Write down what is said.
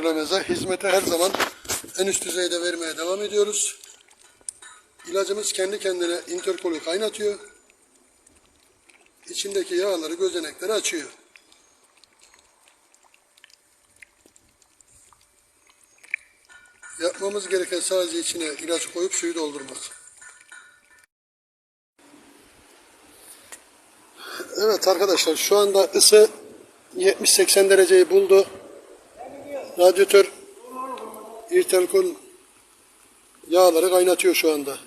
müşterilerimize hizmete her zaman en üst düzeyde vermeye devam ediyoruz. İlacımız kendi kendine interkolü kaynatıyor. İçindeki yağları, gözenekleri açıyor. Yapmamız gereken sadece içine ilacı koyup suyu doldurmak. Evet arkadaşlar şu anda ısı 70-80 dereceyi buldu. Radyatör irtelkol yağları kaynatıyor şu anda.